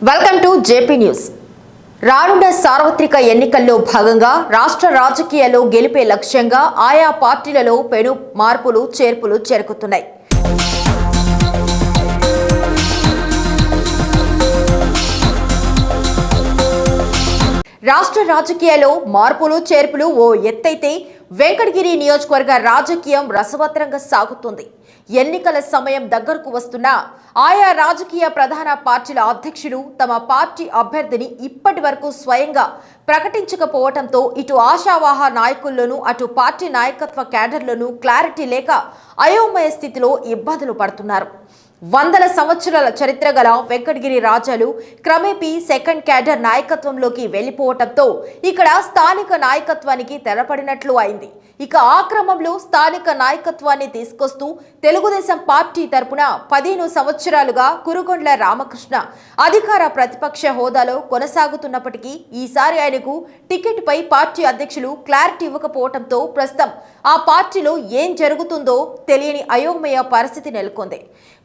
Welcome to JP news రానున్న సార్వత్రిక ఎన్నికల్లో భాగంగా రాష్ట్ర రాజకీయాల్లో గెలిపే లక్ష్యంగా ఆయా పార్టీలలో పెను మార్పులు చేర్పులు జరుగుతున్నాయి రాష్ట్ర రాజకీయాల్లో మార్పులు చేర్పులు ఓ ఎత్తైతే వెంకటగిరి నియోజకవర్గ రాజకీయం రసవత్తరంగా సాగుతుంది. ఎన్నికల సమయం దగ్గరకు వస్తున్నా ఆయా రాజకీయ ప్రధాన పార్టీల అధ్యక్షులు తమ పార్టీ అభ్యర్థిని ఇప్పటి వరకు స్వయంగా ప్రకటించకపోవడంతో ఇటు ఆశావాహ నాయకుల్లోనూ అటు పార్టీ నాయకత్వ క్యాడర్లోనూ క్లారిటీ లేక అయోమయ స్థితిలో ఇబ్బందులు పడుతున్నారు. వందల సంవత్సరాల చరిత్ర గల వెంకటగిరి రాజాలు క్రమేపీ సెకండ్ క్యాడర్ నాయకత్వంలోకి వెళ్ళిపోవటంతో ఇక్కడ స్థానిక నాయకత్వానికి తెరపడినట్లు అయింది. ఇక ఆ క్రమంలో స్థానిక నాయకత్వాన్ని తీసుకొస్తూ తెలుగుదేశం పార్టీ తరపున పదిహేను సంవత్సరాలుగా కురుగొండ్ల రామకృష్ణ అధికార ప్రతిపక్ష హోదాలో కొనసాగుతున్నప్పటికీ ఈసారి ఆయనకు టికెట్పై పార్టీ అధ్యక్షులు క్లారిటీ ఇవ్వకపోవడంతో ప్రస్తుతం ఆ పార్టీలో ఏం జరుగుతుందో తెలియని అయోమయ పరిస్థితి నెలకొంది.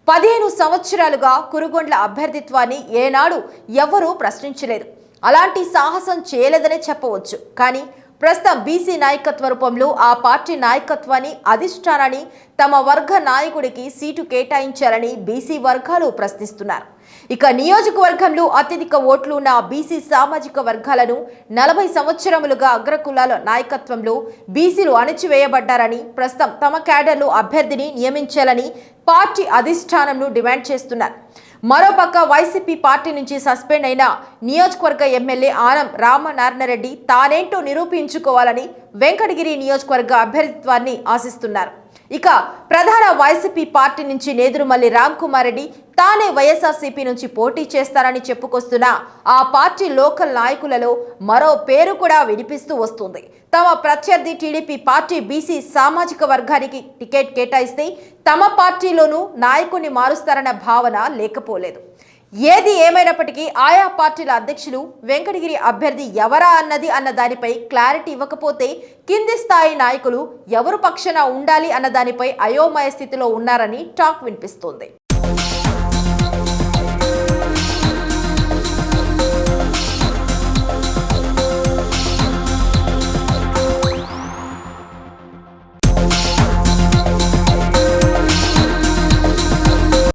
పదిహేను సంవత్సరాలుగా కురుగొండ్ల అభ్యర్థిత్వాన్ని ఏనాడు ఎవ్వరూ ప్రశ్నించలేదు. అలాంటి సాహసం చేయలేదనే చెప్పవచ్చు. కానీ ప్రస్తుతం బీసీ నాయకత్వ రూపంలో ఆ పార్టీ నాయకత్వాన్ని అధిష్టానాన్ని తమ వర్గ నాయకుడికి సీటు కేటాయించాలని బీసీ వర్గాలు ప్రశ్నిస్తున్నారు. ఇక నియోజకవర్గంలో అత్యధిక ఓట్లు ఉన్న బీసీ సామాజిక వర్గాలను నలభై సంవత్సరములుగా అగ్రకులాల నాయకత్వంలో బీసీలు అణచివేయబడ్డారని ప్రస్తుతం తమ క్యాడర్లు అభ్యర్థిని నియమించాలని పార్టీ అధిష్టానంను డిమాండ్ చేస్తున్నారు. మరోపక్క వైసీపీ పార్టీ నుంచి సస్పెండ్ అయిన నియోజకవర్గ ఎమ్మెల్యే ఆనం రామనారాయణరెడ్డి తానేంటో నిరూపించుకోవాలని వెంకటగిరి నియోజకవర్గ అభ్యర్థిత్వాన్ని ఆశిస్తున్నారు. ఇక ప్రధాన వైసీపీ పార్టీ నుంచి నేదురుమల్లి రామ్ కుమార్ రెడ్డి తానే వైఎస్ఆర్సీపీ నుంచి పోటీ చేస్తారని చెప్పుకొస్తున్న ఆ పార్టీ లోకల్ నాయకులలో మరో పేరు కూడా వినిపిస్తూ వస్తుంది. తమ ప్రత్యర్థి టీడీపీ పార్టీ బీసీ సామాజిక వర్గానికి టికెట్ కేటాయిస్తే తమ పార్టీలోనూ నాయకుని మారుస్తారన్న భావన లేకపోలేదు. ఏది ఏమైనప్పటికీ ఆయా పార్టీల అధ్యక్షులు వెంకటగిరి అభ్యర్థి ఎవరా అన్నది అన్న దానిపై క్లారిటీ ఇవ్వకపోతే కింది స్థాయి నాయకులు ఎవరు పక్షాన ఉండాలి అన్న దానిపై అయోమయ స్థితిలో ఉన్నారని టాక్ వినిపిస్తోంది.